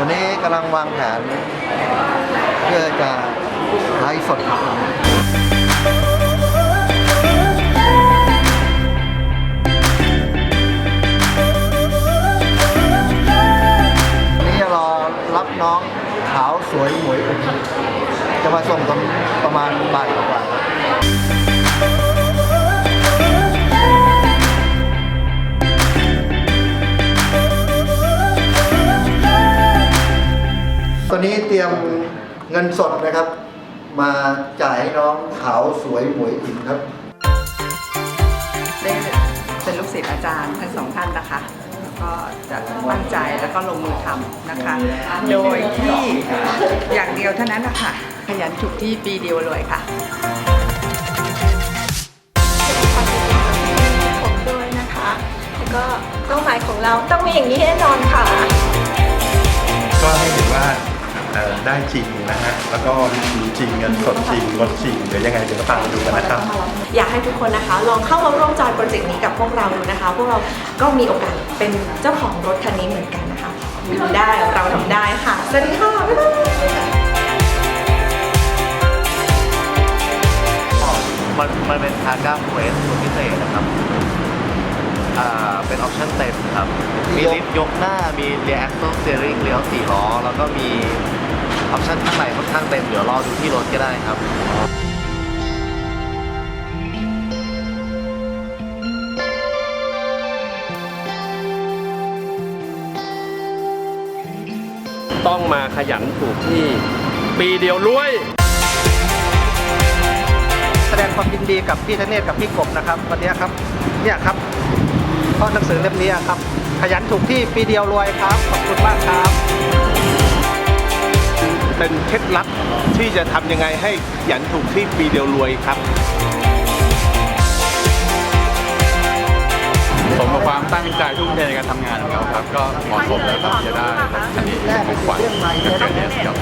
ตอนนี้กำลังวางแผน เพื่อจะไลฟ์สดครับนี่จะรอรับน้องขาวสวยหมวยอุ่นจะมาส่งตอนประมาณบ่ายกว่า นนี้เตรียมเงินสดนะครับ มาจ่ายให้น้องขาวสวยหมวยอุ่นครับ ได้เป็นลูกศิษย์อาจารย์ทั้งสองท่านนะคะ แล้วก็จะมั่นใจแล้วก็ลงมือทำนะคะ โดยที่อย่างเดียวเท่านั้นนะคะขยันฉุกที่ปีเดียวรวยค่ะผมด้วยนะคะแล้วก็เป้าหมายของเราต้องมีอย่างนี้แน่นอนค่ะ ก็ให้เห็นว่าเอ่อ ได้จริงนะฮะ แล้วก็มีจริงเงินสดจริงรถจริงเดี๋ยวยังไงเดี๋ยวตามมาดูกันนะครับ อยากให้ทุกคนนะคะ ลองเข้ามาร่วมจอยโปรเจกต์นี้กับพวกเราดูนะคะ พวกเราก็มีโอกาสเป็นเจ้าของรถคันนี้เหมือนกันนะคะทำได้เราทำได้ค่ะ สวัสดีค่ะบ๊ายบายมันมันเป็นทาก้าเวสตัวพิเศษนะครับอ่า เป็นออปชั่นเต็มครับ มีลิฟต์ยกหน้า มีเรีย a ค t ต r สเตอริงเลี้ยวสี่ล้อ แล้วก็มีออปชั่นข้างในค่อนข้างเต็ม เดี๋ยวรอดูที่รถก็ได้ครับต้องมาขยันถูกที่ ปีเดียวรวย แสดงความยินดีกับพี่ธเนศกับพี่กบนะครับ วันนี้ครับ เนี่ยครับ เพราะหนังสือเล่มนี้ครับ ขยันถูกที่ปีเดียวรวยครับ ขอบคุณมากครับ เป็นเคล็ดลับที่จะทำยังไงให้ขยันถูกที่ปีเดียวรวยครับสมกับความตั้งใจทุ่มเทในการทำงานของเขาครับ ก็เหมาะสมแล้วครับที่จะได้รถคันนี้เป็นของขวัญกับเจเนสครับ